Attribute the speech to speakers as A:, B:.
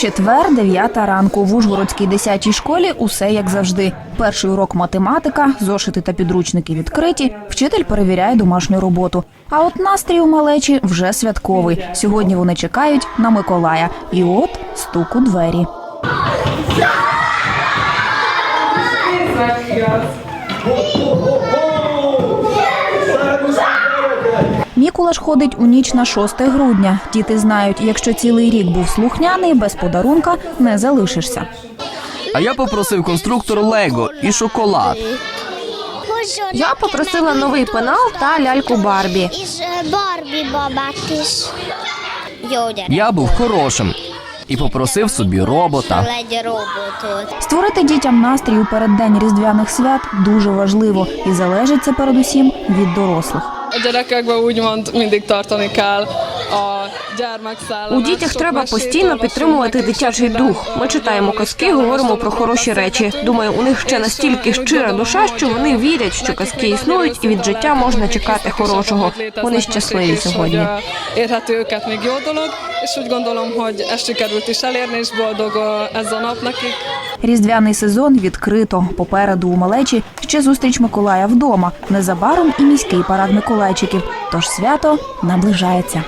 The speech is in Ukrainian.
A: Четвер, дев'ята ранку. В Ужгородській 10-й школі усе як завжди. Перший урок математика, зошити та підручники відкриті. Вчитель перевіряє домашню роботу. А от настрій у малечі вже святковий. Сьогодні вони чекають на Миколая. І от стук у двері. Мікулаш ходить у ніч на 6 грудня. Діти знають, якщо цілий рік був слухняний, без подарунка не залишишся.
B: А я попросив конструктор Лего і шоколад.
C: Я попросила новий пенал та ляльку Барбі.
B: Я був хорошим і попросив собі робота.
A: Створити дітям настрій у переддень різдвяних свят дуже важливо і залежить це передусім від дорослих.
D: A gyerekekben úgymond mindig tartani kell a.
C: У дітях треба постійно підтримувати дитячий дух. Ми читаємо казки, говоримо про хороші речі. Думаю, у них ще настільки щира душа, що вони вірять, що казки існують, і від життя можна чекати хорошого. Вони щасливі сьогодні.
D: És úgy gondolom, hogy ezt sikerült is elérni, és boldog ez a nap nekik.
A: Різдвяний сезон відкрито. Попереду у малечі ще зустріч Миколая вдома. Незабаром і міський парад Миколайчиків. Тож свято наближається.